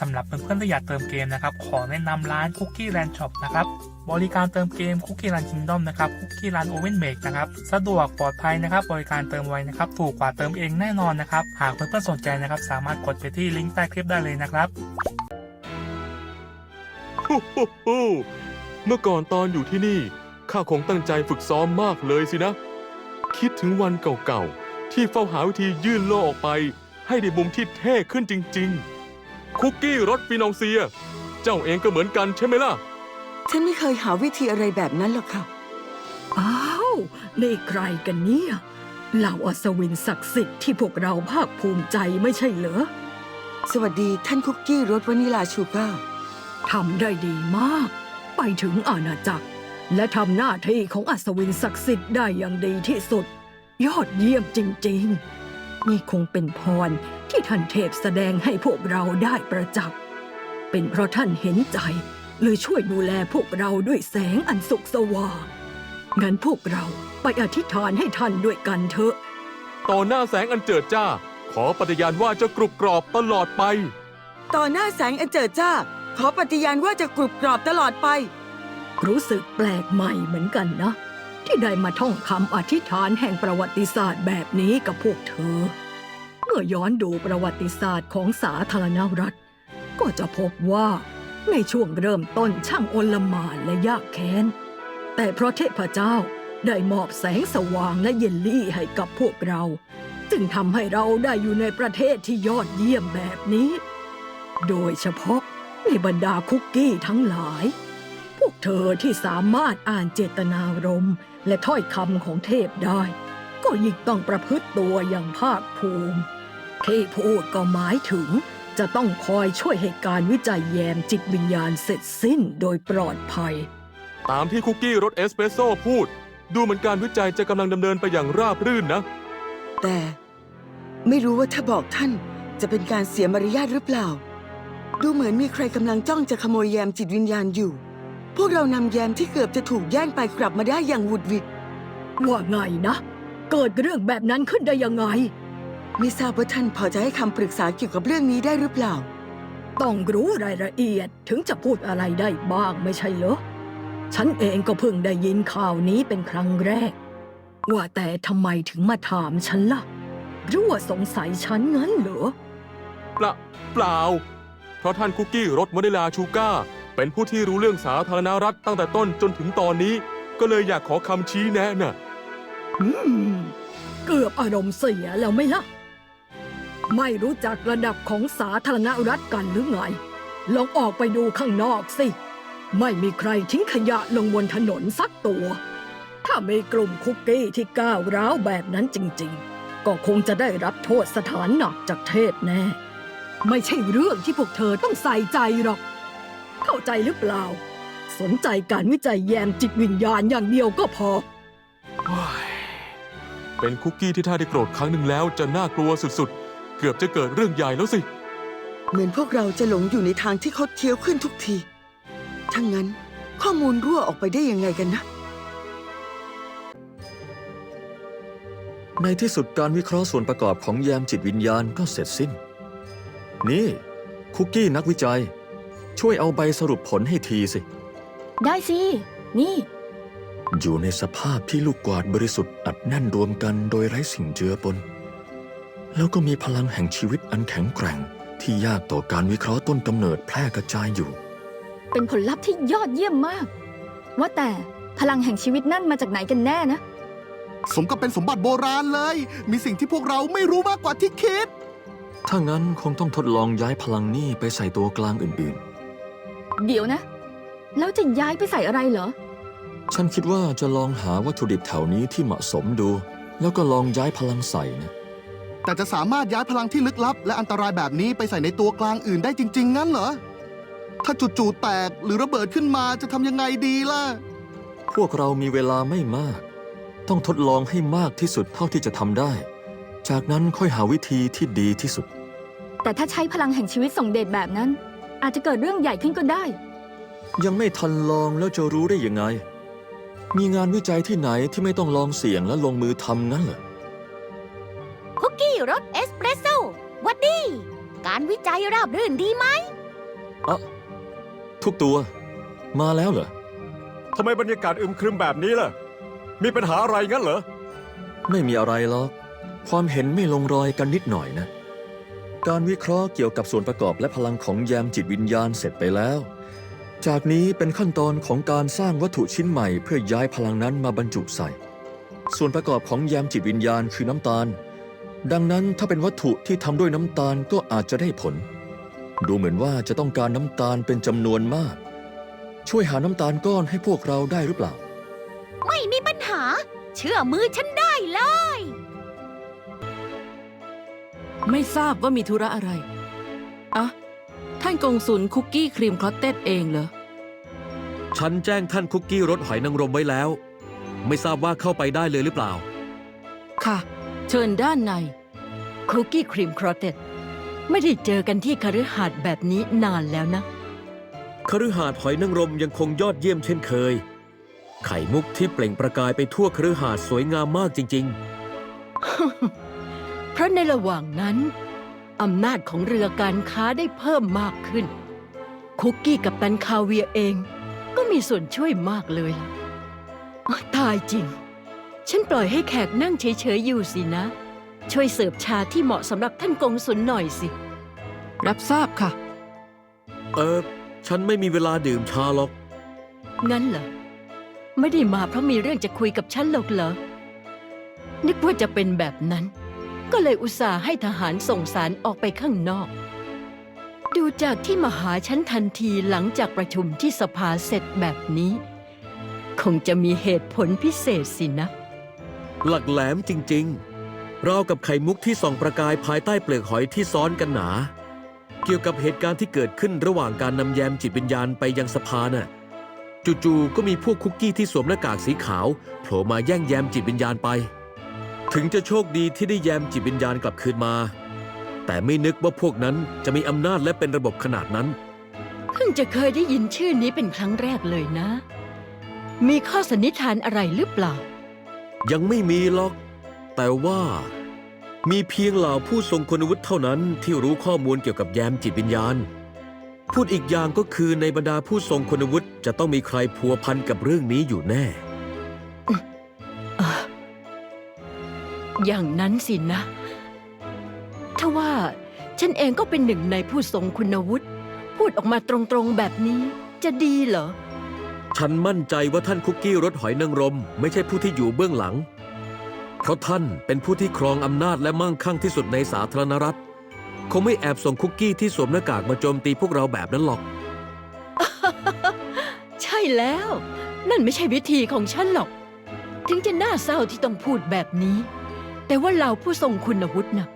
สำหรับเพื่อนๆที่อยากเติมเกมนะครับ ขอแนะนำร้าน Cookie Land Shop นะครับ บริการเติมเกม Cookie Land Kingdom นะครับ Cookie Land Oven Make นะครับ สะดวกปลอดภัยนะครับ บริการเติมไวนะครับ ถูกกว่าเติมเองแน่นอนนะครับ หากเพื่อนๆสนใจนะครับ สามารถกดไปที่ลิงก์ใต้คลิปได้เลยนะครับเมื่อก่อนตอนอยู่ที่นี่ ข้าคงตั้งใจฝึกซ้อมมากเลยสินะ คิดถึงวันเก่าๆ ที่เฝ้าหาวิธียื่นโลกออกไป ให้ได้มุมที่เท่ขึ้นจริง ๆ คุกกี้รสฟินองเซีย เจ้าเองก็เหมือนกันใช่ไหมล่ะ ฉันไม่เคยหาวิธีอะไรแบบนั้นหรอกค่ะ อ้าวนี่ใครกันเนี่ยเหล่าอัศวินศักดิ์สิทธิ์ที่พวกเราภาคภูมิใจไม่ใช่เหรอสวัสดีท่านคุกกี้รสวานิลาชูก้าทำได้ดีมาก ไปถึงอาณาจักร และทำหน้าที่ของอัศวินศักดิ์สิทธิ์ได้อย่างดีที่สุด ยอดเยี่ยมจริง ๆ นี่คงเป็นพรที่ท่านเทพแสดงให้พวกเราได้ประจักษ์ เป็นเพราะท่านเห็นใจ เลยช่วยดูแลพวกเราด้วยแสงอันสุขสว่าง งั้นพวกเราไปอธิษฐานให้ท่านด้วยกันเถอะ ต่อหน้าแสงอันเจิดจ้า ขอปฏิญาณว่าจะกรุบกรอบตลอดไป ต่อหน้าแสงอันเจิดจ้า ขอปฏิญาณว่าจะกรุบกรอบตลอดไป รู้สึกแปลกใหม่เหมือนกันนะ ที่ได้มาท่องคำอธิษฐานแห่งประวัติศาสตร์แบบนี้กับพวกเธอ เมื่อย้อนดูประวัติศาสตร์ของสาธารณรัฐ ก็จะพบว่าในช่วงเริ่มต้นช่างโอลหมานและยากแค้น แต่เพราะเทพเจ้าได้มอบแสงสว่างและเยลลี่ให้กับพวกเรา จึงทำให้เราได้อยู่ในประเทศที่ยอดเยี่ยมแบบนี้ โดยเฉพาะในบรรดาคุกกี้ทั้งหลาย เธอที่สามารถอ่านเจตนารมณ์และถ้อยคำของเทพได้ ก็ยิ่งต้องประพฤติตัวอย่างภาคภูมิ ที่พูดก็หมายถึงจะต้องคอยช่วยให้การวิจัยแยมจิตวิญญาณเสร็จสิ้นโดยปลอดภัย ตามที่คุกกี้รสเอสเปรสโซ่พูด ดูเหมือนการวิจัยจะกำลังดำเนินไปอย่างราบรื่นนะ แต่ไม่รู้ว่าถ้าบอกท่านจะเป็นการเสียมารยาทหรือเปล่า ดูเหมือนมีใครกำลังจ้องจะขโมยแยมจิตวิญญาณอยู่ พวกเรานำแยมที่เกือบจะถูกแย่งไปกลับมาได้อย่างหวุดหวิด ว่าไงนะ เกิดเรื่องแบบนั้นขึ้นได้ยังไง ไม่ทราบว่าท่านพอจะให้คำปรึกษาเกี่ยวกับเรื่องนี้ได้หรือเปล่า ต้องรู้รายละเอียดถึงจะพูดอะไรได้บ้างไม่ใช่เหรอ ฉันเองก็เพิ่งได้ยินข่าวนี้เป็นครั้งแรก ว่าแต่ทำไมถึงมาถามฉันล่ะหรือว่าสงสัยฉันงั้นเหรอ เปล่าเปล่า เพราะท่านคุกกี้รสวานิลาชูก้า เป็นผู้ที่รู้เรื่องสาธารณรัฐตั้งแต่ต้นจนถึงตอนนี้ ก็เลยอยากขอคำชี้แนะน่ะ อืมเกือบอารมณ์เสียแล้วไหมล่ะ ไม่รู้จักระดับของสาธารณรัฐกันหรือไง ลองออกไปดูข้างนอกสิ ไม่มีใครทิ้งขยะลงบนถนนสักตัว ถ้ามีกลุ่มคุกกี้ที่ก้าวร้าวแบบนั้นจริงๆ ก็คงจะได้รับโทษสถานหนักจากเทพแน่ ไม่ใช่เรื่องที่พวกเธอต้องใส่ใจหรอก เข้าใจหรือเปล่า สนใจการวิจัยแยมจิตวิญญาณอย่างเดียวก็พอ เป็นคุกกี้ที่ถ้าได้โกรธครั้งหนึ่งแล้วจะน่ากลัวสุดๆ เกือบจะเกิดเรื่องใหญ่แล้วสิ เหมือนพวกเราจะหลงอยู่ในทางที่คดเคี้ยวขึ้นทุกที ทั้างนั้นข้อมูลรั่วออกไปได้ยังไงกันนะ ในที่สุดการวิเคราะห์ส่วนประกอบของแยมจิตวิญญาณก็เสร็จสิ้น นี่ คุกกี้นักวิจัย ช่วยเอาใบสรุปผลให้ทีสิ ได้สิ นี่ อยู่ในสภาพที่ลูกกวาดบริสุทธิ์อัดแน่นรวมกันโดยไร้สิ่งเจือปน แล้วก็มีพลังแห่งชีวิตอันแข็งแกร่ง ที่ยากต่อการวิเคราะห์ต้นกำเนิดแพร่กระจายอยู่ เป็นผลลัพธ์ที่ยอดเยี่ยมมาก ว่าแต่พลังแห่งชีวิตนั่นมาจากไหนกันแน่นะ สมกับเป็นสมบัติโบราณเลย มีสิ่งที่พวกเราไม่รู้มากกว่าที่คิด ถ้างั้นคงต้องทดลองย้ายพลังนี่ไปใส่ตัวกลางอื่น เดี๋ยวนะ แล้วจะย้ายไปใส่อะไรเหรอๆฉันคิดว่าจะลองหาวัตถุดิบแถวนี้ที่เหมาะสมดู แล้วก็ลองย้ายพลังใส่นะ แต่จะสามารถย้ายพลังที่ลึกลับ และอันตรายแบบนี้ไปใส่ในตัวกลางอื่นได้จริง ๆ งั้นเหรอ ถ้าจู่ๆแตกหรือระเบิดขึ้นมาจะทำยังไงดีล่ะ พวกเรามีเวลาไม่มาก ต้องทดลองให้มากที่สุดเท่าที่จะทำได้ จากนั้นค่อยหาวิธีที่ดีที่สุด แต่ถ้าใช้พลังแห่งชีวิตส่งเดชแบบนั้น อาจจะเกิดเรื่องใหญ่ขึ้นก็ได้ ยังไม่ทันลองแล้วจะรู้ได้ยังไง มีงานวิจัยที่ไหนที่ไม่ต้องลองเสี่ยงและลงมือทำงั้นเหรอ คุกกี้รสเอสเปรสโซ่วัดดี การวิจัยราบรื่นดีไหมอะทุกตัว มาแล้วเหรอ ทำไมบรรยากาศอึมครึมแบบนี้ล่ะ มีปัญหาอะไรงั้นเหรอ ไม่มีอะไรหรอก ความเห็นไม่ลงรอยกันนิดหน่อยนะ การวิเคราะห์เกี่ยวกับส่วนประกอบและพลังของแยมจิตวิญญาณเสร็จไปแล้ว จากนี้เป็นขั้นตอนของการสร้างวัตถุชิ้นใหม่เพื่อย้ายพลังนั้นมาบรรจุใส่ ส่วนประกอบของแยมจิตวิญญาณคือน้ำตาล ดังนั้นถ้าเป็นวัตถุที่ทำด้วยน้ำตาลก็อาจจะได้ผล ดูเหมือนว่าจะต้องการน้ำตาลเป็นจำนวนมาก ช่วยหาน้ำตาลก้อนให้พวกเราได้หรือเปล่า ไม่มีปัญหา เชื่อมือฉันได้ ไม่ทราบว่ามีธุระอะไรอะท่านกงสุลคุกกี้ครีมคลอตเต็ดเองเหรอ ฉันแจ้งท่านคุกกี้รสหอยนางรมไว้แล้ว ไม่ทราบว่าเข้าไปได้เลยหรือเปล่า ค่ะ เชิญด้านใน คุกกี้ครีมครอเต็ดไม่ได้เจอกันที่คฤหาสน์แบบนี้นานแล้วนะ คฤหาสน์หอยนางรมยังคงยอดเยี่ยมเช่นเคย ไข่มุกที่เปล่งประกายไปทั่วคฤหาสน์สวยงามมากจริง เพราะในระหว่างนั้น อำนาจของเรือการค้าได้เพิ่มมากขึ้น คุกกี้กับตันคาเวียเองก็มีส่วนช่วยมากเลยล่ะอ๊ะตายจริง ฉันปล่อยให้แขกนั่งเฉยๆอยู่สินะ ช่วยเสิร์ฟชาที่เหมาะสำหรับท่านกงสุลหน่อยสิ รับทราบค่ะๆเออ ฉันไม่มีเวลาดื่มชาหรอก งั้นเหรอ ไม่ได้มาเพราะมีเรื่องจะคุยกับฉันหรอกเหรอ นึกว่าจะเป็นแบบนั้น ก็เลยอุตส่าห์ให้ทหารส่งสารออกไปข้างนอก ดูจากที่มาหาฉันทันทีหลังจากประชุมที่สภาเสร็จแบบนี้ คงจะมีเหตุผลพิเศษสินะ หลักแหลมจริงๆ ราวกับไข่มุกที่ส่องประกายภายใต้เปลือกหอยที่ซ้อนกันหนา เกี่ยวกับเหตุการณ์ที่เกิดขึ้นระหว่างการนำแยมจิตวิญญาณไปยังสภาน่ะจู่ๆก็มีพวกคุกกี้ที่สวมหน้ากากสีขาวโผล่มาแย่งแยมจิตวิญญาณไป ถึงจะโชคดีที่ได้แยมจิตวิญญาณกลับคืนมา แต่ไม่นึกว่าพวกนั้นจะมีอำนาจและเป็นระบบขนาดนั้น เพิ่งจะเคยได้ยินชื่อนี้เป็นครั้งแรกเลยนะ มีข้อสันนิษฐานอะไรหรือเปล่า ยังไม่มีหรอก แต่ว่า มีเพียงเหล่าผู้ทรงคุณวุฒิเท่านั้นที่รู้ข้อมูลเกี่ยวกับแยมจิตวิญญาณ พูดอีกอย่างก็คือในบรรดาผู้ทรงคุณวุฒิจะต้องมีใครพัวพันกับเรื่องนี้อยู่แน่ อย่างนั้นสินะถ้าว่าฉันเองก็เป็นหนึ่งในผู้ทรงคุณวุฒิพูดออกมาตรงๆแบบนี้จะดีเหรอ ฉันมั่นใจว่าท่านคุกกี้รสหอยนางรม ไม่ใช่ผู้ที่อยู่เบื้องหลัง เพราะท่านเป็นผู้ที่ครองอำนาจและมั่งคั่งที่สุดในสาธารณรัฐ คงไม่แอบส่งคุกกี้ที่สวมหน้ากากมาโจมตีพวกเราแบบนั้นหรอก ใช่แล้ว นั่นไม่ใช่วิธีของฉันหรอก ถึงจะน่าเศร้าที่ต้องพูดแบบนี้ แต่ว่าเราผู้ทรงคุณวุฒินะ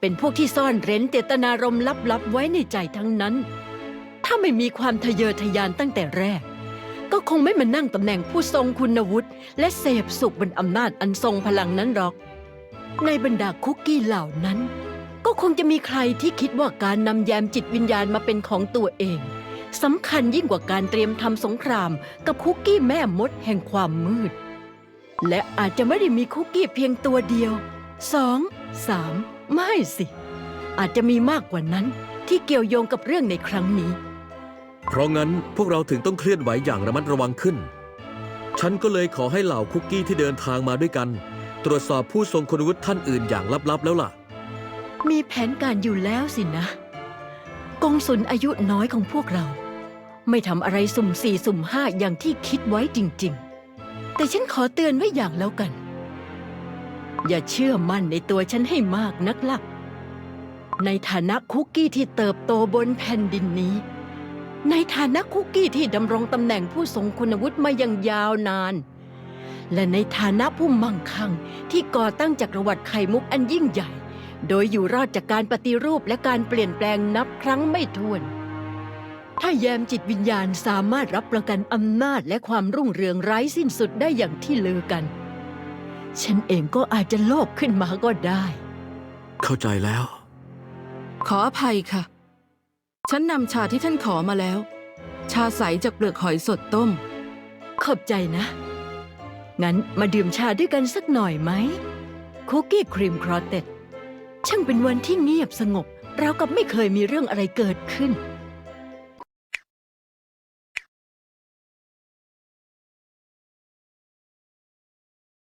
เป็นพวกที่ซ่อนเร้นเจตนารมณ์ลับๆไว้ในใจทั้งนั้น ถ้าไม่มีความทะเยอทะยานตั้งแต่แรก ก็คงไม่มานั่งตำแหน่งผู้ทรงคุณวุฒิและเสพสุขบนอำนาจอันทรงพลังนั้นหรอก ในบรรดาคุกกี้เหล่านั้น ก็คงจะมีใครที่คิดว่าการนำแยมจิตวิญญาณมาเป็นของตัวเองสำคัญยิ่งกว่าการเตรียมทำสงคราม กับคุกกี้แม่มดแห่งความมืด และอาจจะไม่ได้มีคุกกี้เพียงตัวเดียว สองสามไม่สิ อาจจะมีมากกว่านั้นที่เกี่ยวโยงกับเรื่องในครั้งนี้ เพราะงั้นพวกเราถึงต้องเคลื่อนไหวอย่างระมัดระวังขึ้น ฉันก็เลยขอให้เหล่าคุกกี้ที่เดินทางมาด้วยกัน ตรวจสอบผู้ทรงคุณวุฒิท่านอื่นอย่างลับๆแล้วล่ะ มีแผนการอยู่แล้วสินะ กงสุลอายุน้อยของพวกเรา ไม่ทำอะไรสุ่มสี่สุ่มห้าอย่างที่คิดไว้จริง ๆ แต่ฉันขอเตือนไว้อย่างแล้วกัน อย่าเชื่อมั่นในตัวฉันให้มากนักล่ะ ในฐานะคุกกี้ที่เติบโตบนแผ่นดินนี้ ในฐานะคุกกี้ที่ดำรงตำแหน่งผู้ทรงคุณวุฒิมาอย่างยาวนาน และในฐานะผู้มั่งคั่งที่ก่อตั้งจักรวรรดิไข่มุกอันยิ่งใหญ่ โดยอยู่รอดจากการปฏิรูปและการเปลี่ยนแปลงนับครั้งไม่ถ้วนถ้าแยมจิตวิญญาณสามารถรับประกันอำนาจและความรุ่งเรืองไร้สิ้นสุดได้อย่างที่ลือกัน ฉันเองก็อาจจะโลภขึ้นมาก็ได้ เข้าใจแล้ว ขออภัยค่ะ ฉันนำชาที่ท่านขอมาแล้ว ชาใสจากเปลือกหอยสดต้ม ขอบใจนะ งั้นมาดื่มชาด้วยกันสักหน่อยไหมคุกกี้ครีมครอเต็ดช่างเป็นวันที่เงียบสงบราวกับไม่เคยมีเรื่องอะไรเกิดขึ้น